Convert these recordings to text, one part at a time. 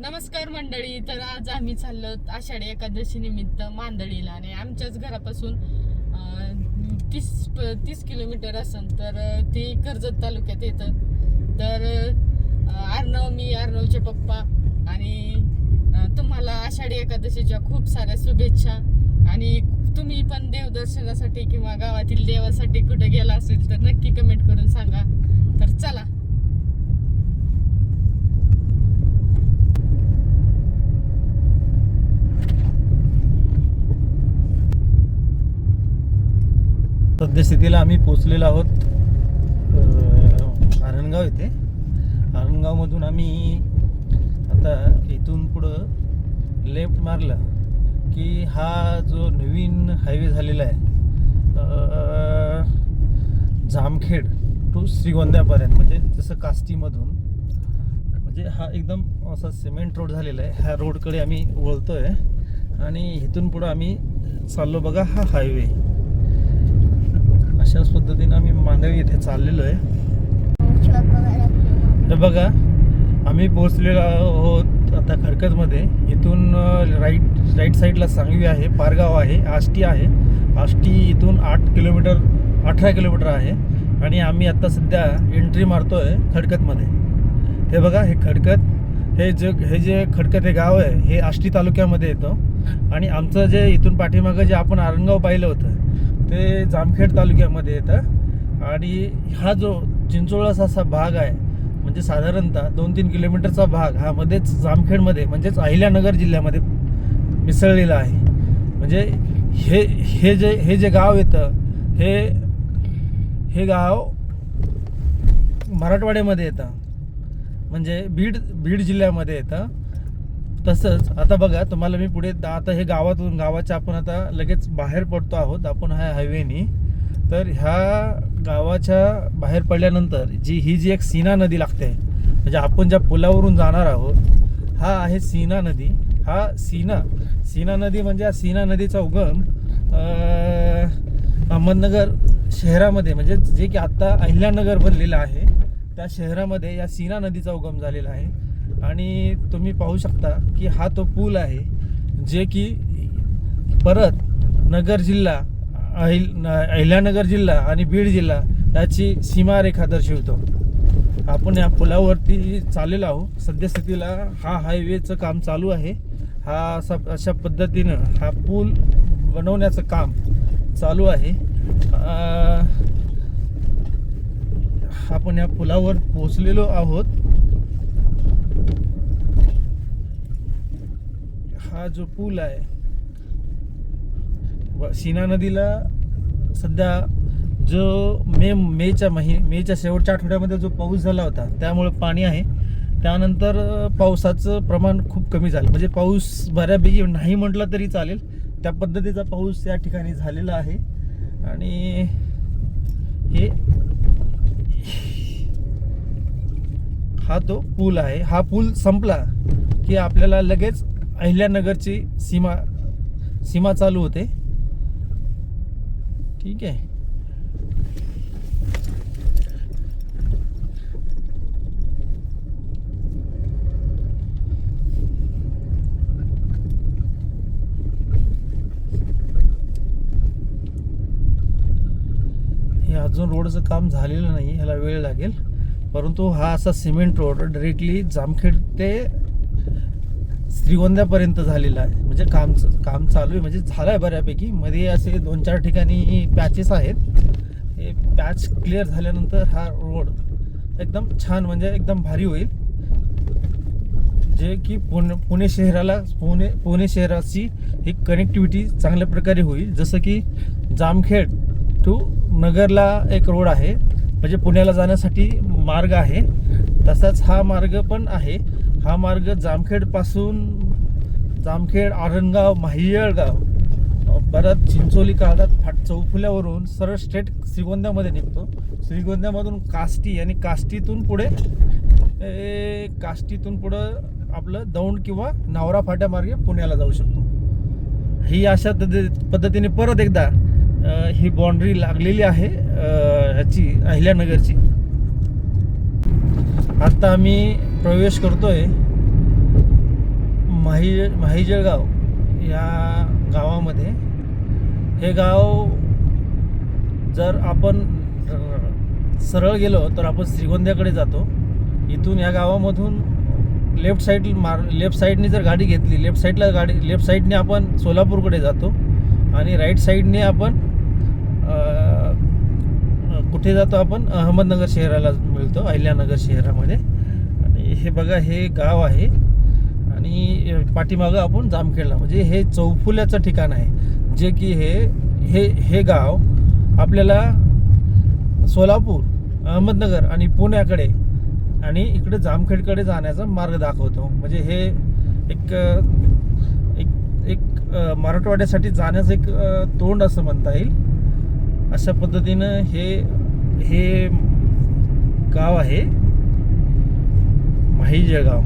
नमस्कार मंडळी तर आज आम्ही चाललो आषाढी एकादशी निमित्त मांदळीला आणि आमच्याच घरापासून तीस तीस किलोमीटर असन तर ते कर्जत तालुक्यात येतं तर अं, अर्णव मी अर्णवचे पप्पा आणि तुम्हाला आषाढी एकादशीच्या खूप साऱ्या शुभेच्छा. आणि तुम्ही पण देवदर्शनासाठी किंवा गावातील देवासाठी कुठे गेला असेल तर नक्की कमेंट करून सांगा. तर चला. सद्यस्थितीला आम्ही पोचलेलो आहोत आरणगाव येथे. आरणगावमधून आम्ही आता इथून पुढं लेफ्ट मारलं की हा जो नवीन हायवे झालेला आहे जामखेड टू श्रीगोंद्यापर्यंत म्हणजे जसं कास्टीमधून म्हणजे हा एकदम असा सिमेंट रोड झालेला आहे. ह्या रोडकडे आम्ही वळतो आहे आणि इथून पुढं आम्ही चाललो बघा हा हायवे. अशाच पद्धतीनं आम्ही मांदळी इथे चाललेलो आहे. तर बघा आम्ही पोहोचलेलो आहोत आता खडकतमध्ये इथून राईट राईट साईडला सांगवी आहे पारगाव आहे आष्टी आहे. आष्टी इथून आठ किलोमीटर अठरा किलोमीटर आहे. आणि आम्ही आत्ता सध्या एंट्री मारतो आहे खडकतमध्ये. हे बघा हे खडकत हे जे हे जे खडकत हे गाव आहे हे आष्टी तालुक्यामध्ये येतं. आणि आमचं जे इथून पाठीमागं जे आपण आरणगाव पाहिलं होतं ते जामखेड तालुक्यामध्ये येतं. आणि हा जो चिंचोळाचा असा भाग आहे म्हणजे साधारणतः दोन तीन किलोमीटरचा भाग हा मध्येच जामखेडमध्ये म्हणजेच अहिल्यानगर जिल्ह्यामध्ये मिसळलेला आहे. म्हणजे हे हे जे हे जे गाव येतं हे हे गाव मराठवाड्यामध्ये येतं. म्हणजे बीड बीड जिल्ह्यामध्ये येतं. तसंच आता बघा तुम्हाला मी पुढे आता हे गावातून गावाच्या आपण आता लगेच बाहेर पडतो आहोत आपण ह्या हायवेनी तर ह्या गावाच्या बाहेर पडल्यानंतर जी ही जी एक सीना नदी लागते म्हणजे आपण ज्या पुलावरून जाणार आहोत हा आहे सीना नदी. हा सीना सीना नदी म्हणजे हा सीना नदीचा उगम अहमदनगर शहरामध्ये म्हणजे जे की आत्ता अहिल्यानगर बनलेलं आहे त्या शहरामध्ये या सीना नदीचा उगम झालेला आहे. आणि तुम्ही पाहू शकता की हा तो पूल आहे जे की परत नगर जिल्हा अहिल अहिल्यानगर जिल्हा आणि बीड जिल्हा याची सीमारेखा दर्शवतो. आपण या पुलावरती चाललेलो आहोत. सद्यस्थितीला हा हायवेचं काम चालू आहे. हा असा अशा पद्धतीनं हा पूल बनवण्याचं काम चालू आहे. आपण या पुलावर पोचलेलो आहोत. हा जो पूल आहे व- सीना नदीला सध्या जो मे मेच्या महि मेच्या शेवटच्या आठवड्यामध्ये जो पाऊस झाला होता त्यामुळे पाणी आहे. त्यानंतर पावसाचं प्रमाण खूप कमी झालं. म्हणजे पाऊस बऱ्यापैकी नाही म्हटलं तरी चालेल. त्या पद्धतीचा पाऊस या ठिकाणी झालेला आहे. आणि हे हा तो पूल आहे. हा पूल संपला की आपल्याला लगेच अहिल्यानगरची सीमा सीमा चालू होते. ठीक आहे. हे अजून रोडचं काम झालेलं नाही ह्याला वेळ लागेल. परंतु हा असा सिमेंट रोड डायरेक्टली जामखेड ते श्रीगोंद्यापर्यंत झालेला आहे. म्हणजे काम काम चालू आहे. म्हणजे झालं आहे बऱ्यापैकी. मध्ये असे दोन चार ठिकाणी पॅचेस आहेत. हे पॅच क्लिअर झाल्यानंतर हा रोड एकदम छान म्हणजे एकदम भारी होईल. जे की पुणे पुणे शहराला पुणे पुणे शहराची ही कनेक्टिव्हिटी चांगल्या प्रकारे होईल. जसं की जामखेड टू नगरला एक रोड आहे. म्हणजे पुण्याला जाण्यासाठी मार्ग आहे. तसाच हा मार्ग पण आहे. हा मार्ग जामखेडपासून जामखेड आरणगाव माहियळगाव परत चिंचोली काळात फाट चौफुल्यावरून सरळ स्ट्रेट श्रीगोंद्यामध्ये निघतो. श्रीगोंद्यामधून काष्टी आणि काष्टीतून पुढे ए, काष्टीतून पुढं आपलं दौंड किंवा नावरा फाट्यामार्गे पुण्याला जाऊ शकतो. ही अशा पद्धतीने परत एकदा ही बाउंड्री लागलेली आहे ह्याची अहिल्यानगरची. आता आम्ही प्रवेश करतोय माही माहीजळगाव या गावामध्ये. हे गाव जर आपण सरळ गेलो तर आपण श्रीगोंद्याकडे जातो. इथून या गावामधून लेफ्ट साईड मार लेफ्ट साईडने जर गाडी घेतली लेफ्ट साईडला गाडी लेफ्ट साईडने आपण सोलापूरकडे जातो आणि राईट साईडने आपण कुठे जातो आपण? अहमदनगर शहराला मिळतो अहिल्यानगर शहरामध्ये. हे बघा हे गाव आहे. आणि पाठीमागं आपण जामखेडला. म्हणजे हे चौफुल्याचं ठिकाण आहे. जे की हे हे हे गाव आपल्याला सोलापूर अहमदनगर आणि पुण्याकडे आणि इकडे जामखेडकडे जाण्याचा मार्ग दाखवतो. म्हणजे हे एक एक एक मराठवाड्यासाठी जाण्याचं एक तोंड असं म्हणता येईल. अशा पद्धतीनं हे हे गाव आहे. माही जळगाव.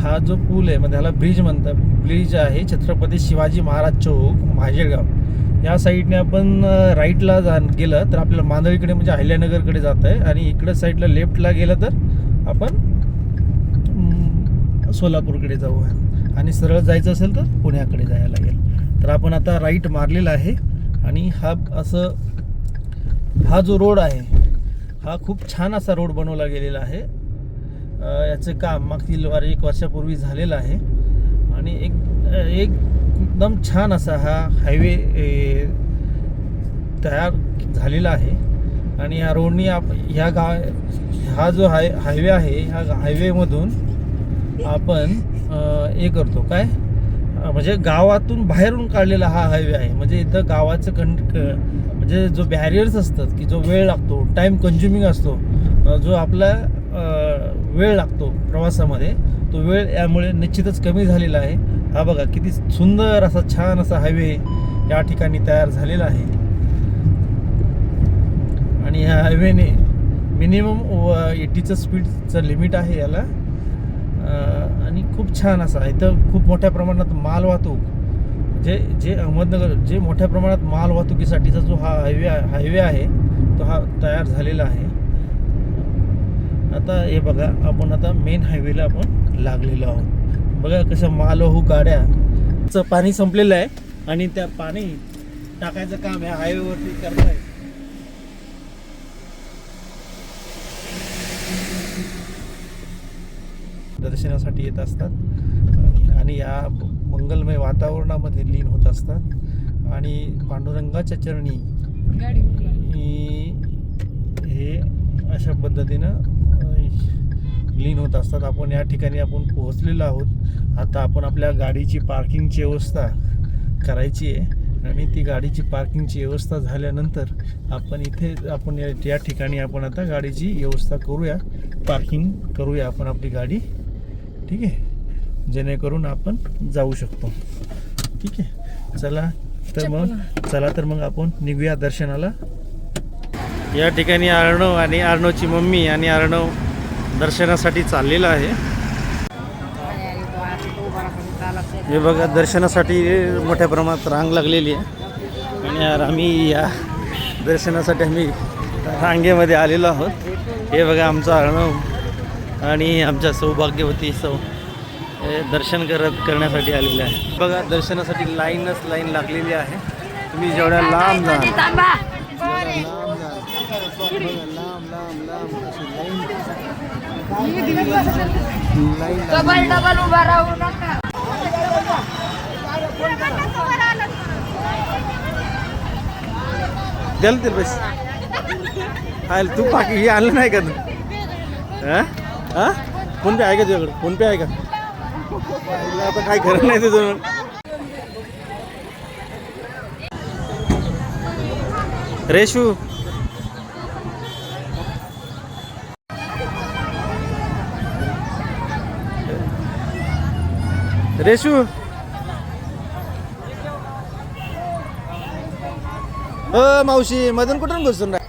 हा जो पूल आहे म्हणजे ह्याला ब्रिज म्हणतात. ब्रिज आहे छत्रपती शिवाजी महाराज चौक महाजळगाव या साईडने आपण राईटला जा गेलं तर आपल्याला मांदळीकडे म्हणजे अहिल्यानगरकडे जात आहे आणि इकडं साईडला लेफ्टला गेलं तर आपण सोलापूरकडे जाऊ आणि सरळ जायचं असेल तर पुण्याकडे जायला लागेल. तर आपण आता राईट मारलेला आहे. आणि हा असं हा जो रोड आहे हा खूप छान असा रोड बनवला गेलेला आहे. याचं काम मागील वार एक वर्षापूर्वी झालेलं आहे. आणि एक एकदम छान असा हा हायवे ए, तयार झालेला आहे. आणि या रोडनी आप ह्या गाव हा जो हाय हायवे आहे ह्या हायवेमधून आपण हे करतो. काय? म्हणजे गावातून बाहेरून काढलेला हा हायवे आहे. म्हणजे इथं गावाचं कं म्हणजे जो बॅरियर्स असतात की जो वेळ लागतो टाईम कन्झ्युमिंग असतो जो आपला वेळ लागतो प्रवासामध्ये तो वेळ यामुळे निश्चितच कमी झालेला आहे. हा बघा किती सुंदर असा छान असा हायवे या ठिकाणी तयार झालेला आहे. आणि ह्या हायवेने मिनिमम एटीचं स्पीडचं लिमिट आहे याला. आणि खूप छान असा इथं खूप मोठ्या प्रमाणात माल वाहतूक जे जे अहमदनगर जे मोठ्या प्रमाणात माल वाहतुकीसाठीचा जो हा हायवे हायवे आहे तो हा तयार झालेला आहे. आता हे बघा आपण आता मेन हायवेला आपण लागलेलो आहोत. बघा कशा मालवाहू गाड्याचं पाणी संपलेलं आहे आणि त्या पाणी टाकायचं काम या हायवेवरती करताय. दर्शनासाठी येत असतात. आणि या मंगलमय वातावरणामध्ये लीन होत असतात. आणि पांडुरंगाच्या चरणी गाडी ही- हे अशा पद्धतीनं लीन होत असतात. आपण या ठिकाणी आपण पोहोचलेलो आहोत. आता आपण आपल्या गाडीची पार्किंगची व्यवस्था करायची आहे. आणि ती गाडीची पार्किंगची व्यवस्था झाल्यानंतर आपण इथे आपण या ठिकाणी आपण आता गाडीची व्यवस्था करूया. पार्किंग करूया आपण आपली गाडी. ठीक आहे? जेणेकरून आपण जाऊ शकतो. ठीक आहे? चला तर मग चला तर मग आपण निघूया दर्शनाला. या ठिकाणी अर्णव आणि अर्णवची मम्मी आणि अर्णव दर्शनासाठी चाललेला आहे. हे बघा दर्शनासाठी मोठ्या प्रमाणात रांग लागलेली आहे. आणि यार आम्ही या दर्शनासाठी आम्ही रांगेमध्ये आलेलो आहोत. हे बघा आमचा अर्णव आणि आमच्या सौभाग्यवती सौ हे दर्शन करत करण्यासाठी आलेले आहे. बघा दर्शनासाठी लाईनच लाईन लागलेली आहे. तुम्ही जेवढ्या लांब जाल लांब लांब लांब लांब अशी लाईन लाईन डबल डबल उभा राहू नका द्याल ते बस. हाय तू पाकी हे आणलं नाही का तू? हा? हा? फोन पे आहे का तुझ्याकडे? फोन पे आहे का? आता काय खरं नाही तुझं. रेशू. रेशू. अ मावशी मधून कुठून घुसून राह